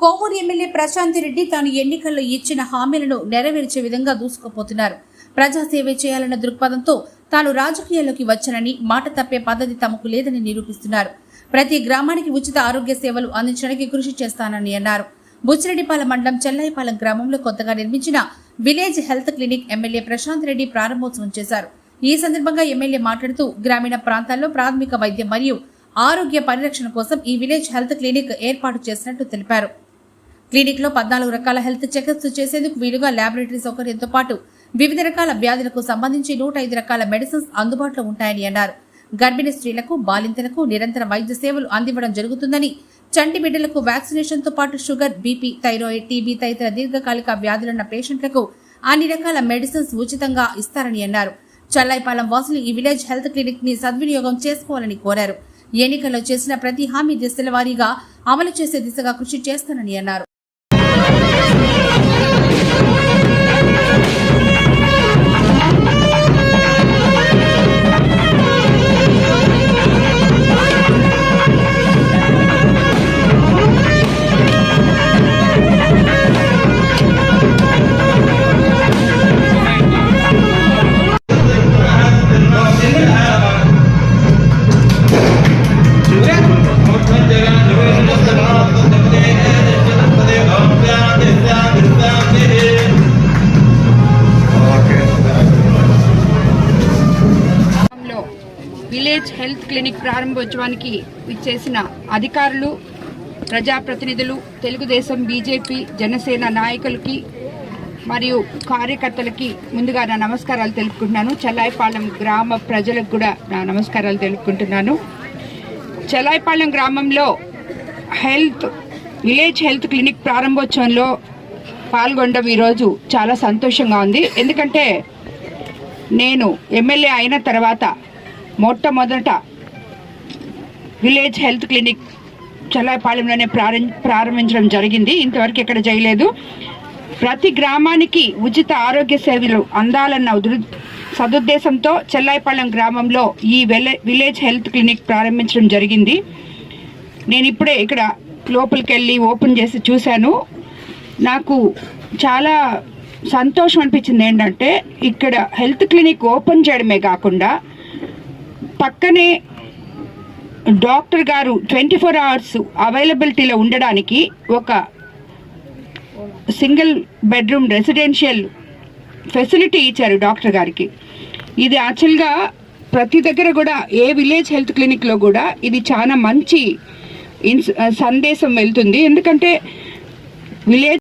Kovur MLA Prashant Reddy తాను ఎన్నికల్లో ఇచ్చిన హామీలను నెరవేర్చే విధంగా దూసుకుపోతున్నారు. ప్రజాసేవ చేయాలన్న దృక్పథంతో తాను రాజకీయాల్లోకి వచ్చానని మాట తప్పే పద్ధతి తమకు లేదని నిరూపిస్తున్నారు. ప్రతి గ్రామానికి ఉచిత ఆరోగ్య సేవలు అందించడానికి కృషి చేస్తానని అన్నారు. బుచ్చిరెడ్డిపాలెం మండలం చెల్లాయిపాలెం గ్రామంలో కొత్తగా నిర్మించిన village health clinic MLA Prashant Reddy ప్రారంభోత్సవం చేశారు. ఈ సందర్భంగా ఎమ్మెల్యే మాట్లాడుతూ గ్రామీణ ప్రాంతాల్లో ప్రాథమిక వైద్యం మరియు ఆరోగ్య పరిరక్షణ కోసం ఈ విలేజ్ హెల్త్ క్లినిక్ ఏర్పాటు చేసినట్టు తెలిపారు. క్లినిక్లో పద్నాలుగు రకాల హెల్త్ చెకప్స్ చేసేందుకు వీలుగా ల్యాబొరేటరీ సౌకర్యంతో పాటు వివిధ రకాల వ్యాధులకు సంబంధించి నూట ఐదు రకాల మెడిసిన్స్ అందుబాటులో ఉంటాయని అన్నారు. గర్భిణీ స్త్రీలకు బాలింతలకు నిరంతర వైద్య సేవలు అందివ్వడం జరుగుతుందని చంటి బిడ్డలకు వ్యాక్సినేషన్తో పాటు షుగర్ బీపీ థైరాయిడ్ టీబీ తదితర దీర్ఘకాలిక వ్యాధులున్న పేషెంట్లకు అన్ని రకాల మెడిసిన్స్ ఉచితంగా ఇస్తారని అన్నారు. చల్లాయిపాలెం వాసులు ఈ విలేజ్ హెల్త్ క్లినిక్ని సద్వినియోగం చేసుకోవాలని కోరారు. ఎన్నికల్లో చేసిన ప్రతి హామీ దశల వారీగా అమలు చేసే దిశగా కృషి చేస్తానని అన్నారు. విలేజ్ హెల్త్ క్లినిక్ ప్రారంభోత్సవానికి ఇచ్చేసిన అధికారులు ప్రజాప్రతినిధులు తెలుగుదేశం బీజేపీ జనసేన నాయకులకి మరియు కార్యకర్తలకి ముందుగా నా నమస్కారాలు తెలుపుకుంటున్నాను. చెల్లాయిపాలెం గ్రామ ప్రజలకు కూడా నా నమస్కారాలు తెలుపుకుంటున్నాను. చెల్లాయిపాలెం గ్రామంలో హెల్త్ విలేజ్ హెల్త్ క్లినిక్ ప్రారంభోత్సవంలో పాల్గొనడం ఈరోజు చాలా సంతోషంగా ఉంది. ఎందుకంటే నేను ఎమ్మెల్యే అయిన తర్వాత మొట్టమొదట విలేజ్ హెల్త్ క్లినిక్ చల్లాపాలెంలోనే ప్రారం ప్రారంభించడం జరిగింది. ఇంతవరకు ఇక్కడ చేయలేదు ప్రతి గ్రామానికి ఉచిత ఆరోగ్య సేవలు అందాలన్న ఉదృ- సదుద్దేశంతో చెల్లాయిపాలెం గ్రామంలో ఈ విలేజ్ హెల్త్ క్లినిక్ ప్రారంభించడం జరిగింది. నేను ఇప్పుడే ఇక్కడ లోపలికి వెళ్ళి ఓపెన్ చేసి చూశాను. నాకు చాలా సంతోషం అనిపించింది ఏంటంటే ఇక్కడ హెల్త్ క్లినిక్ ఓపెన్ చేయడమే కాకుండా పక్కనే డాక్టర్ గారు ట్వంటీ ఫోర్ అవర్స్ అవైలబిలిటీలో ఉండడానికి ఒక సింగిల్ బెడ్రూమ్ రెసిడెన్షియల్ ఫెసిలిటీ ఇచ్చారు డాక్టర్ గారికి. ఇది యాక్చువల్గా ప్రతి దగ్గర కూడా ఏ విలేజ్ హెల్త్ క్లినిక్లో కూడా ఇది చాలా మంచి ఇన్స్ సందేశం వెళ్తుంది. ఎందుకంటే విలేజ్